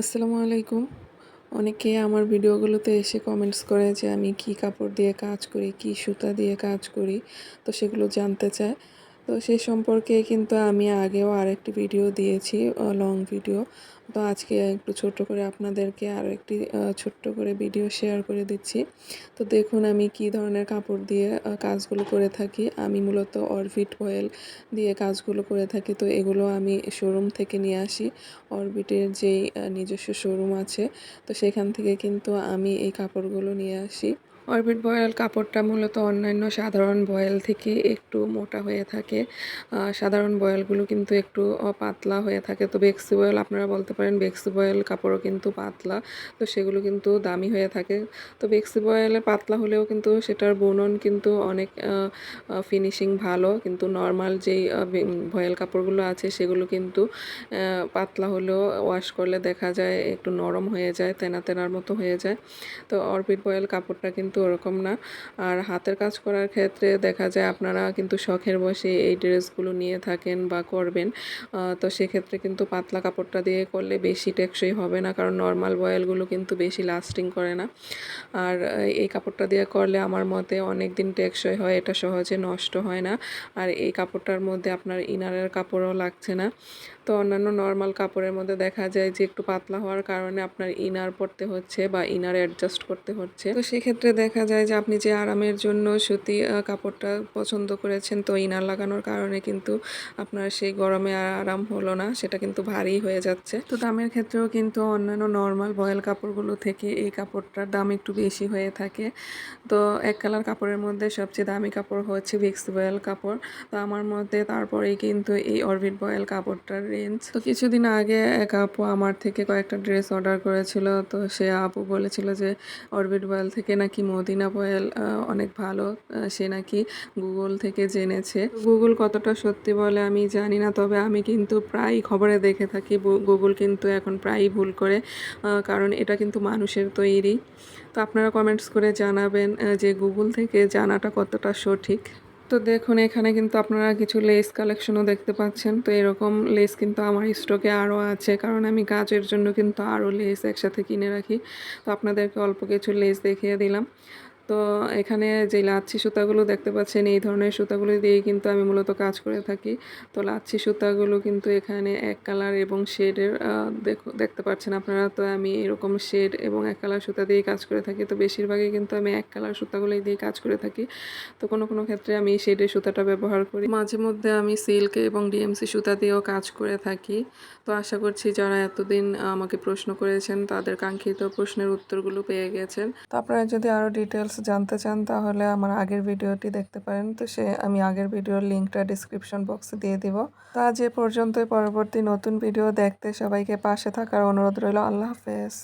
আসসালামু আলাইকুম। অনেকে আমার ভিডিওগুলোতে এসে কমেন্টস করে যে আমি কি কাপড় দিয়ে কাজ করি, কি সুতা দিয়ে কাজ করি, তো সেগুলো জানতে চায়। তো সে সম্পর্কে কিন্তু আমি আগেও আরেকটি ভিডিও দিয়েছি লং ভিডিও তো আজকে একটু ছোট্ট করে আপনাদেরকে আরও একটি ছোট্ট করে ভিডিও শেয়ার করে দিচ্ছি। তো দেখুন আমি কি ধরনের কাপড় দিয়ে কাজগুলো করে থাকি। আমি মূলত অরবিট অয়েল দিয়ে কাজগুলো করে থাকি। তো এগুলো আমি শোরুম থেকে নিয়ে আসি। অরবিটের যেই নিজস্ব শোরুম আছে, তো সেখান থেকে কিন্তু আমি এই কাপড়গুলো নিয়ে আসি। অরবিট বয়েল কাপড়টা মূলত অন্যান্য সাধারণ বয়েল থেকে একটু মোটা হয়ে থাকে। সাধারণ বয়েলগুলো কিন্তু একটু পাতলা হয়ে থাকে। তো বেক্সি বয়েল আপনারা বলতে পারেন বেক্সি বয়েল কাপড়ও কিন্তু পাতলা, তো সেগুলো কিন্তু দামি হয়ে থাকে। তো বেক্সি বয়েলে পাতলা হলেও কিন্তু সেটার বুনন কিন্তু অনেক ফিনিশিং ভালো। কিন্তু নর্মাল যেই ভয়েল কাপড়গুলো আছে সেগুলো কিন্তু পাতলা হলেও ওয়াশ করলে দেখা যায় একটু নরম হয়ে যায় তেনা তেনার মতো হয়ে যায়। তো অরবিট বয়েল কাপড়টা কিন্তু ওরকম না। আর হাতের কাজ করার ক্ষেত্রে দেখা যায় আপনারা কিন্তু শখের বসে এই ড্রেসগুলো নিয়ে থাকেন বা করবেন। তো সেক্ষেত্রে কিন্তু পাতলা কাপড়টা দিয়ে করলে বেশি টেকসই হবে না, কারণ নর্মাল বয়েলগুলো কিন্তু বেশি লাস্টিং করে না। আর এই কাপড়টা দিয়ে করলে আমার মতে অনেক দিন টেকসই হয়, এটা সহজে নষ্ট হয় না। আর এই কাপড়টার মধ্যে আপনার ইনারের কাপড়ও লাগছে না। তো অন্যান্য নর্মাল কাপড়ের মধ্যে দেখা যায় যে একটু পাতলা হওয়ার কারণে আপনার ইনার পরতে হচ্ছে বা ইনার অ্যাডজাস্ট করতে হচ্ছে। তো সেক্ষেত্রে দেখা যায় যে আপনি যে আরামের জন্য সুতি কাপড়টা পছন্দ করেছেন তো ইনার লাগানোর কারণে কিন্তু আপনার সেই গরমে আর আরাম হলো না, সেটা কিন্তু ভারী হয়ে যাচ্ছে। তো দামের ক্ষেত্রেও কিন্তু অন্যান্য নর্মাল বয়েল কাপড়গুলো থেকে এই কাপড়টার দাম একটু বেশি হয়ে থাকে। তো এক কালার কাপড়ের মধ্যে সবচেয়ে দামি কাপড় হচ্ছে ভিক্স বয়েল কাপড়। তো আমার মধ্যে তারপরেই কিন্তু এই অরবিট বয়েল কাপড়টার রেঞ্জ তো কিছুদিন আগে এক আপু আমার থেকে কয়েকটা ড্রেস অর্ডার করেছিল, তো সে আপু বলেছিল যে অরবিট বয়েল থেকে নাকি মদিনা বয়েল অনেক ভালো সে নাকি গুগল থেকে জেনেছে। গুগল কতটা সত্যি বলে আমি জানি না, তবে আমি কিন্তু প্রায় খবরে দেখে থাকি গুগল কিন্তু এখন প্রায়ই ভুল করে কারণ এটা কিন্তু মানুষের তৈরি। তো আপনারা কমেন্টস করে জানাবেন যে গুগল থেকে জানাটা কতটা সঠিক। তো দেখুন, এখানে কিন্তু আপনারা কিছু লেস কালেকশনও দেখতে পাচ্ছেন। তো এরকম লেস কিন্তু আমার স্টকে আরও আছে, কারণ আমি কাজের জন্য কিন্তু আরও লেস একসাথে কিনে রাখি। তো আপনাদেরকে অল্প কিছু লেস দেখিয়ে দিলাম। তো এখানে যে লাচ্ছি সুতাগুলো দেখতে পাচ্ছেন, এই ধরনের সুতাগুলো দিয়েই কিন্তু আমি মূলত কাজ করে থাকি। তো লাচ্ছি সুতাগুলো কিন্তু এখানে এক কালার এবং শেডের দেখতে পাচ্ছেন আপনারা, তো আমি এরকম শেড এবং এক কালার সুতা দিয়েই কাজ করে থাকি। তো বেশিরভাগই কিন্তু আমি এক কালার সুতাগুলোই দিয়ে কাজ করে থাকি। তো কোনো কোনো ক্ষেত্রে আমি শেডের সুতাটা ব্যবহার করি। মাঝে মধ্যে আমি সিল্ক এবং ডিএমসি সুতা দিয়েও কাজ করে থাকি। তো আশা করছি যারা এতদিন আমাকে প্রশ্ন করেছেন, তাদের কাঙ্ক্ষিত প্রশ্নের উত্তরগুলো পেয়ে গেছেন। তো আপনারা যদি আরও ডিটেলস জানতে চান, তাহলে আমার আগের ভিডিওটি দেখতে পারেন। তো সে, আমি আগের ভিডিওর লিঙ্কটা ডিসক্রিপশন বক্সে দিয়ে দিব। তা যে পর্যন্তই। পরবর্তী নতুন ভিডিও দেখতে সবাইকে পাশে থাকার অনুরোধ রইল। আল্লাহ হাফেজ।